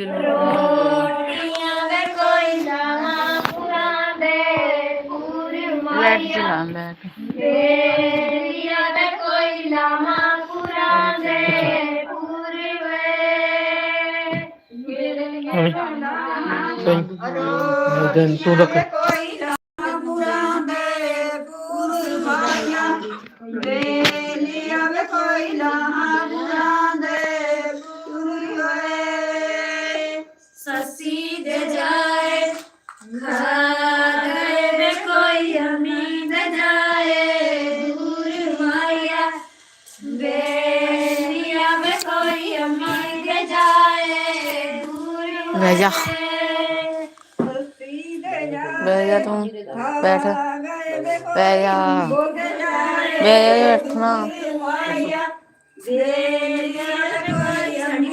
ਰੋਟੀਆਂ ਵੇ ਕੋਈ ਲਾਵਾਂ ਪੁਰਾਂ ਦੇ ਪੂਰੀ ਵੇ ਕੋਈ ਲਾਵਾਂ ਪੁਰਾਂ ਦੇ ਪੂਰੀ ਵੇ ਦਿਨ ਤੂੰ ਰੱਖ। ਬਹਿ ਜਾ। ਬਹਿ ਜਾ ਤੂੰ ਬੈਠ ਬਹਿ ਜਾ। ਬੈਠਣਾ। ਮਾਇਆ ਵੇਲੀਆਂ ਵੇ ਕੋਈ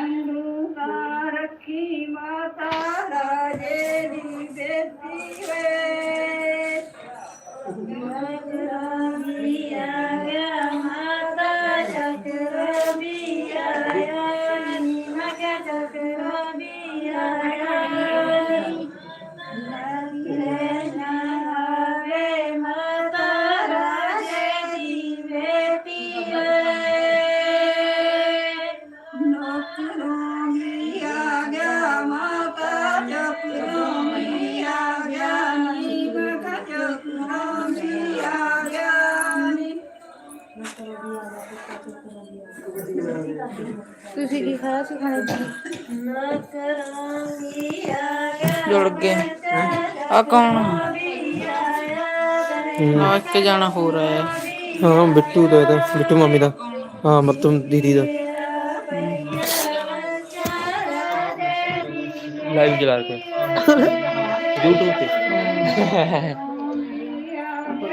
Bye. ਤੁਸੀਂ ਕੀ ਖਾਇਆ ਸੀ ਖਾਣੇ ਜੁੜ ਗਏ। ਆ ਕੌਣ? ਆ ਇੱਕ ਜਾਣਾ ਹੋ ਰਿਹਾ ਹੈ ਹਾਂ ਬਿੱਟੂ ਦਾ ਇਹਦਾ ਬਿੱਟੂ ਮਾਮੀ ਦਾ। ਹਾਂ ਮਤਮ ਦੀਦੀ ਦਾ। ਲਾਈਵ ਚਲਾ ਕੇ। YouTube ਤੇ।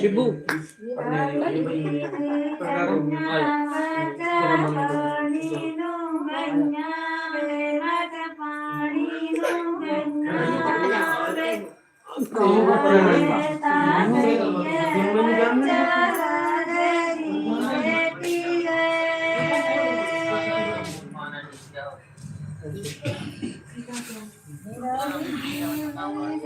ഷിബു പാണി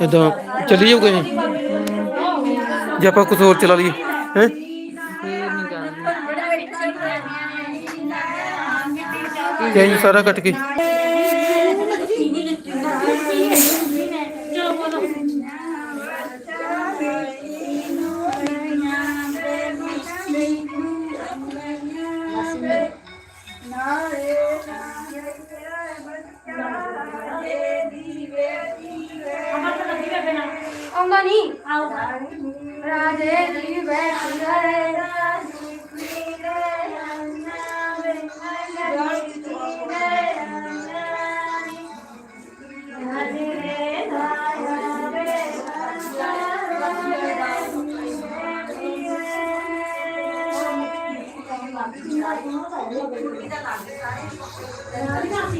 ਇਦਾਂ ਚੱਲੀ ਜਾਊਗਾ ਇਹ ਜੇ ਆਪਾਂ ਕੁਝ ਹੋਰ ਚਲਾ ਲਈਏ, ਹੈ? ਫੇਰ ਸਾਰਾ ਕੱਟ ਕੇ। Hãy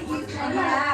subscribe